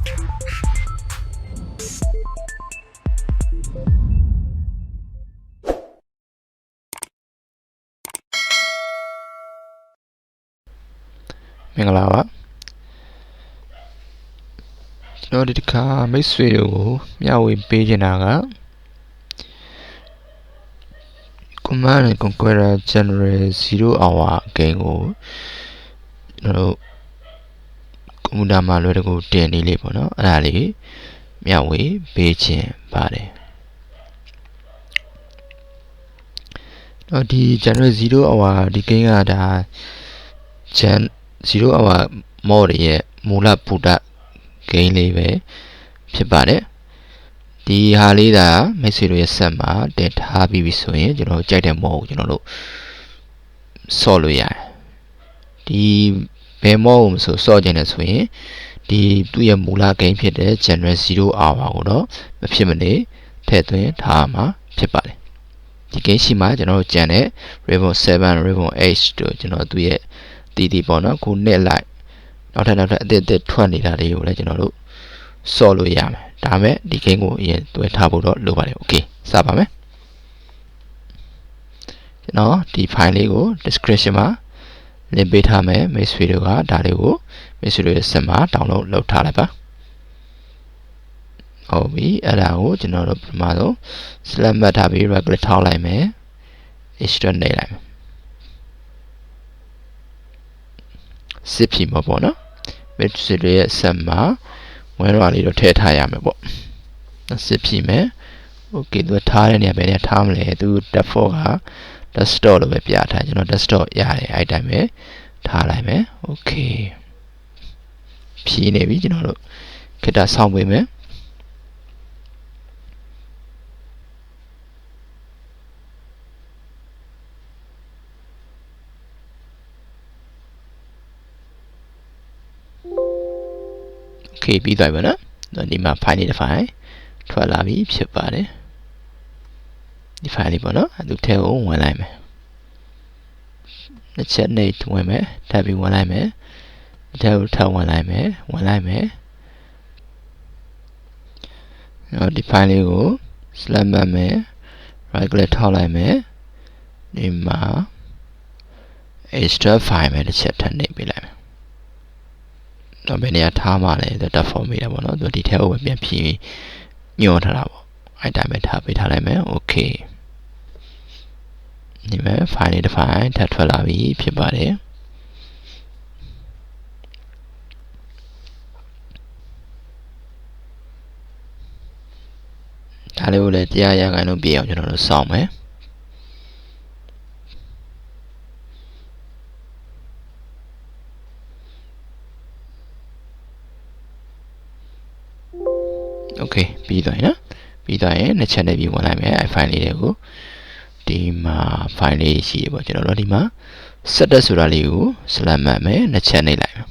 မင်္ဂလာပါကျွန်တော်ဒီတစ်ခါမိတ်ဆွေတို့ကိုမျှဝေပေးချင်တာက Command and Conqueror General 0 hour game ကိုကျွန်တော်တို့ ကွန်ပျူတာမှာလွယ်တကူတင်နေလေးပေါ့နော်အဲ့ဒါလေးမျှဝေပေးခြင်းပါတယ်တော့ဒီ General 0 hour ဒီ game ကဒါ Gen 0 hour mode ရဲ့မူလပူဒ game လေးပဲဖြစ်ပါတယ်ဒီဟာလေးဒါမိတ်ဆွေတို့ရဲ့ဆက်မှာတင်ထားပြီးပြီဆိုရင်ကျွန်တော်တို့ကြိုက်တဲ့ mode ကိုကျွန်တော်တို့ဆော့လို့ရတယ်ဒီ ဘယ် mode ကိုမဆိုဆော့ခြင်းနဲ့ဆိုရင်ဒီသူ့ရဲ့မူလ game ဖြစ်တဲ့ General 0 hour ကိုတော့မဖြစ်မနေထည့်သွင်းထားမှာဖြစ်ပါတယ်ဒီ game ရှိမှကျွန်တော်တို့ကြံတဲ့ Ribbon 7 Ribbon 8တို့ကျွန်တော်သူ့ရဲ့တီးတီးပေါ့နော်ခုနှစ်လိုက်နောက်ထပ်နောက်ထပ်အသစ်အသစ်ထွက်နေတာတွေကိုလည်းကျွန်တော်တို့စော့လို့ရမယ်ဒါမဲ့ဒီ game ကိုအရင်တွဲထားဖို့တော့လိုပါတယ်โอเคစပါမယ်ကျွန်တော်ဒီ file လေးကို description မှာ link ပေးထားမယ်မိတ်ဆွေတို့ကဒါလေးကိုမိတ်ဆွေတို့ရဲ့စက်မှာ download လုပ်ထားလိုက်ပါဟုတ်ပြီအဲ့ဒါကိုကျွန်တော်တို့ပထမဆုံး select မှတ်ထားပြီး right click ထောက်လိုက်မယ် extrude နေလိုက်မယ်စစ်ဖြီမှာပေါ့နော်မိတ်ဆွေတို့ရဲ့ဆက်မှာဝဲရွာလေးတော့ထည့်ထားရမယ်ပေါ့စစ်ဖြီမယ်โอเคသူထားတဲ့နေရာပဲနေရာထားမလဲသူ tab 4က desktop လို့ပဲပြထားကျွန်တော် desktop ရတယ်အဲ့တိုင်းပဲထားလိုက်မယ်โอเคဖြီးနေပြီကျွန်တော်တို့ခေတ္တဆောင်းပေးမယ် โอเคပြီးသွားပြီနော်တော့ဒီမှာ file လေးတစ် file ထွက်လာပြီဖြစ်ပါတယ် ဒီ file လေးပေါ့နော်အဲသူထဲကိုဝင်လိုက်မယ်တစ်ချက်နေဝင်မယ်ထပ်ပြီးဝင်လိုက်မယ်ဒီထဲကိုထပ်ဝင်လိုက်မယ်ဝင်လိုက်မယ်တော့ဒီ file လေးကို select မှတ်မယ် right click ထောက်လိုက်မယ်ဒီမှာ extra file မယ်တစ်ချက်ထပ်နေပေးလိုက်မယ်တော့ဘယ်နေရာထားမှလဲဆိုတော့ form မိတာပေါ့နော်သူဒီထဲကိုပဲပြန်ဖြည့်ညွှန်ထားတာပေါ့ အဲ့တိုင်းပဲထားပေးထားလိုက်မယ် okay ဒီမဲ့ file လေးတစ် file ထပ်ထွက်လာပြီဖြစ်ပါတယ်ဒါလေးကိုလည်းတရားရခိုင်လို့ပြအောင်ကျွန်တော်တို့စောင့်မယ်โอเคပြီးသွားရင်နော် ပြီးသွားရင်နှစ်ချက်နဲ့ပြီးဝင်လိုက်မယ်အဲ file လေးတွေကိုဒီမှာ file လေးရှိတယ်ပေါ့ကျွန်တော်တို့ဒီမှာ status ဆိုတာလေးကို select မှတ်မယ်နှစ်ချက်နှိပ်လိုက်မယ်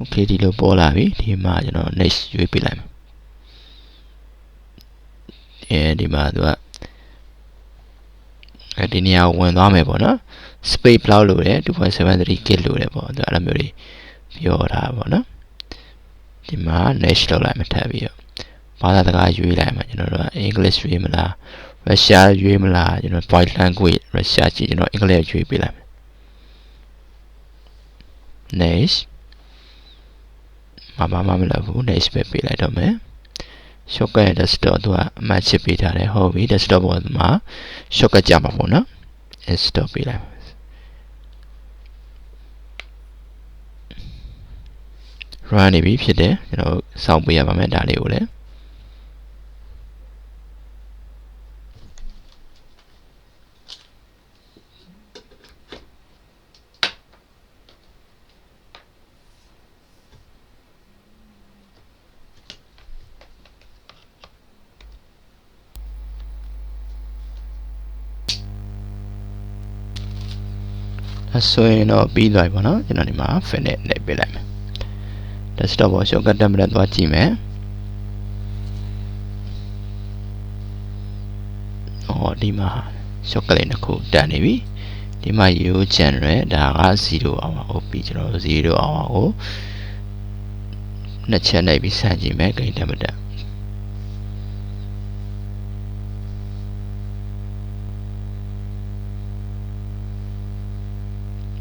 okay ဒီလိုပေါ်လာပြီဒီမှာကျွန်တော် next ရွေးပေးလိုက်မယ်အဲဒီမှာသူကအဲဒီနေရာကိုဝင်သွားမယ်ပေါ့နော် space block လို့ရတယ်2.73 gig လို့ရတယ်ပေါ့သူအဲ့လိုမျိုးတွေပြောတာပေါ့နော် ဒီမှာ next လောက်လိုက်မှထပ်ပြီးတော့ဘာသာစကားရွေးလိုက်မှကျွန်တော်တို့က English ရွေးမလား Russia ရွေးမလားကျွန်တော် voice language Russia ကြည့်ကျွန်တော် English ရွေးပေးလိုက်မယ် next မမမမလုပ်ဘူး next ပဲပေးလိုက်တော့မယ် shortcut ရဲ့ desktop သူကအမှတ်ချစ်ပေးထားတယ်ဟုတ်ပြီ desktop ပေါ်မှာ shortcut ကြမှာပေါ့နော် stop ပေးလိုက် run နေပြီဖြစ်တယ်ကျွန်တော်စောင့်ပေးရပါမယ်ဒါလေးကိုလည်းအဆွေတော့ပြီးသွားပြီပေါ့နော်ကျွန်တော်ဒီမှာ finish နဲ့ပြလိုက်မယ် desktop ပေါ် shortcut တက်မတက်သွားကြည့်မယ်။အော်ဒီမှာ shortcut လေးတစ်ခုတက်နေပြီ ဒီမှာ euro general ဒါက0 hour ဟုတ်ပြီကျွန်တော်0 hour ကိုနှစ်ချက်လိုက်ပြီးစမ်းကြည့်မယ်ဂိမ်းတက်မတက်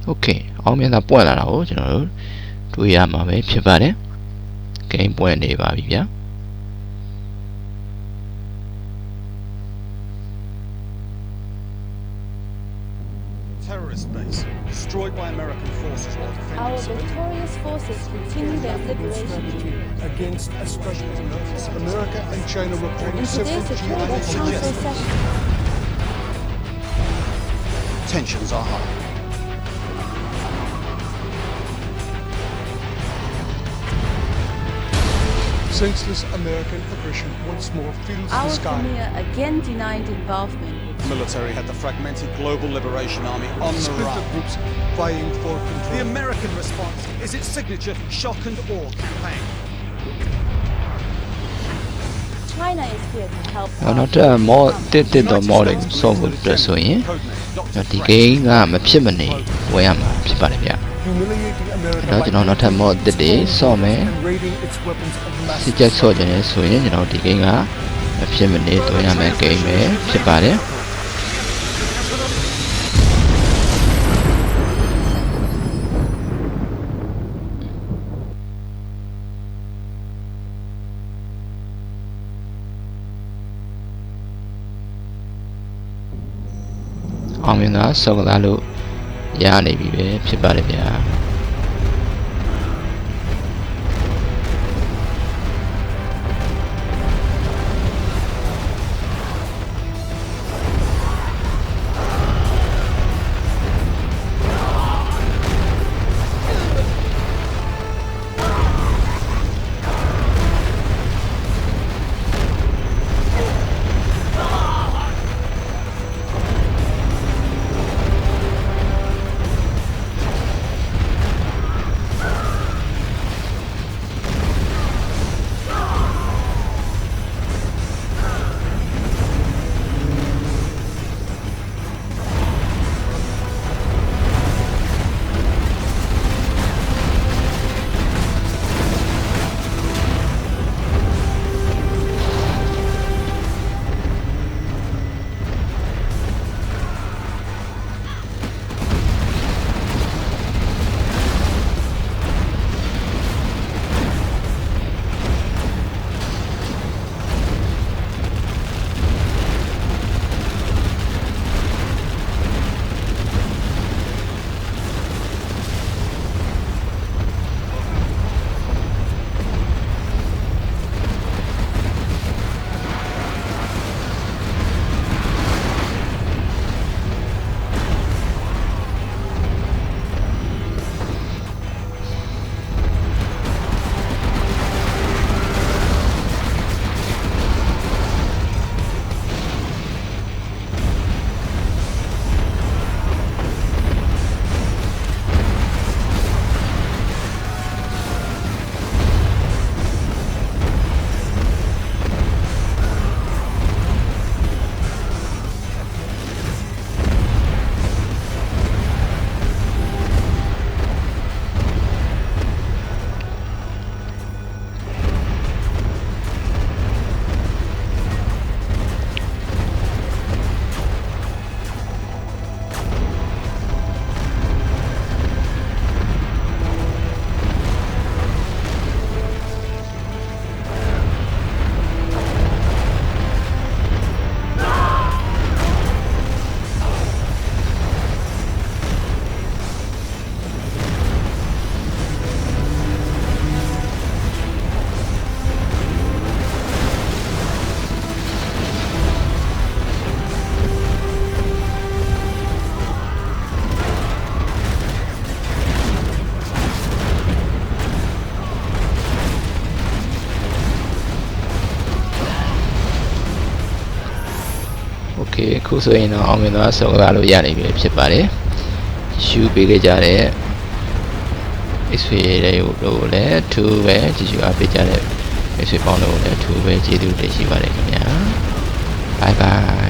โอเคအောင်မြင်တာပွင့်လာတာကိုကျွန်တော်တို့ တွေ့ရမှာပဲဖြစ်ပါတယ်ဂိမ်းပွင့်နေပါပြီဗျာ terrorist base destroyed by American forces while defending Our civilians. victorious forces continue their liberation. against a special America and China reporting In several today's Security geopolitical Council session, Tensions are high. senseless American aggression once more fills Our the sky. Premier again denied involvement. The military had the fragmented global liberation army on the run. groups vying for control. The American response is its signature shock and awe campaign. Nó nó rất mò tết tết đó mò định so với đời sống ấy. Nó thì cái mà phía bên này, với em phía bên này. ဆိုရင် Codename Dr. ကျွန်တော်ဒီ Frank. ဂိမ်းကမဖြစ်မနေဝင်ရမှာဖြစ်ပါတယ်ဗျ humiliating America အဲ့တော့ကျွန်တော်နောက်ထပ်မောတစ်တွေဆော့မယ် and raiding its weapons of mass စစ်ချက်ဆော့ခြင်းလဲဆိုရင်ကျွန်တော်ဒီဂိမ်းကမဖြစ်မနေတွင်ရမယ့်ဂိမ်းပဲဖြစ်ပါတယ်အောင်မြင်တာဆော့ကစားလို့ ရနေပြီပဲဖြစ်ပါတယ်ဗျာ okay အခုဆိုရင်တော့အောင်မြင်သွားဆုံးသွားလို့ရနေပြီဖြစ်ပါတယ်ယူပေးခဲ့ကြတဲ့ X-ray တွေကိုလည်းသူပဲကြည့်ရှုအားပေးကြတဲ့ X-ray ပေါင်းလို့လည်းသူပဲကျေးဇူးတင်ရှိပါတယ်ခင်ဗျာ bye bye